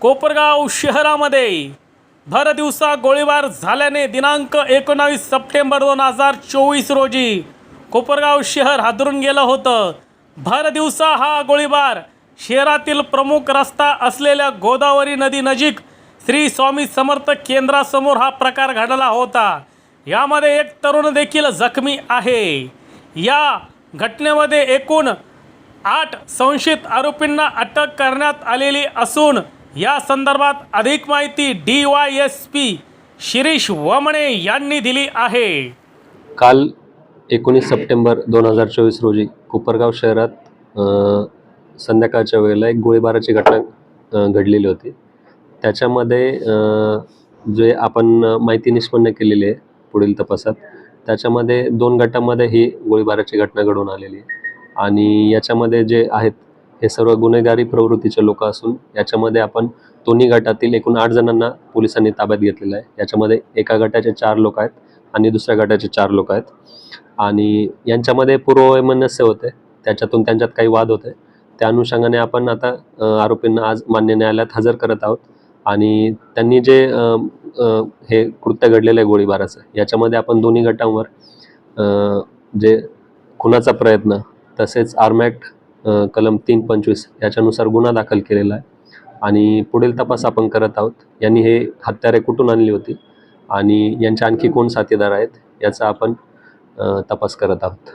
कोपरगाव शहरामध्ये भर दिवसा गोळीबार झाल्याने दिनांक एकोणावीस सप्टेंबर दोन हजार चोवीस रोजी कोपरगाव शहर हादरून गेलं होतं. भर दिवसा हा गोळीबार शहरातील प्रमुख रस्ता असलेल्या गोदावरी नदी नजीक श्री स्वामी समर्थ केंद्रासमोर हा प्रकार घडला होता. यामध्ये एक तरुण देखील जखमी आहे. या घटनेमध्ये एकूण आठ संशयित आरोपींना अटक करण्यात आलेली असून या संदर्भात अधिक माहिती D Y S P Shirish Wamane यांनी दिली आहे. काल एकोणीस सप्टेंबर दोन हजार चोवीस रोजी कोपरगाव शहरात अ, संध्याकाळच्या वेळेला एक गोळीबाराची घटना अ, घडलेली होती. त्याच्यामध्ये अ, जे आपण अ, माहिती निष्पन्न केलेली आहे पुढील तपासात त्याच्यामध्ये दोन गटामध्ये ही गोळीबाराची घटना घडून आलेली आहे. आणि याच्यामध्ये जे आहेत हे सर्व गुन्हेगारी प्रवृत्तीचे लोक असून याच्यामध्ये आपण दोन्ही गटातील एकूण आठ जणांना पोलिसांनी ताब्यात घेतलेलं आहे. याच्यामध्ये एका गटाचे चार लोक आहेत आणि दुसऱ्या गटाचे चार लोक आहेत. आणि यांच्यामध्ये पूर्ववैमनस्य होते. त्याच्यातून त्यांच्यात काही वाद होते. त्या अनुषंगाने आपण आता आरोपींना आज मान्य न्यायालयात हजर करत आहोत. आणि त्यांनी जे हे कृत्य घडलेलं आहे गोळीबाराचं याच्यामध्ये आपण दोन्ही गटांवर जे खुनाचा प्रयत्न तसेच आर्मॅक्ट कलम तीन पंचवीस याच्यानुसार गुन्हा दाखल केलेला आहे. आणि पुढील तपास आपण करत आहोत. यांनी हे हत्यारे कुठून आणली होती? आणि यांचे आणखी कोण साथीदार आहेत? याचा आपण तपास करत आहोत.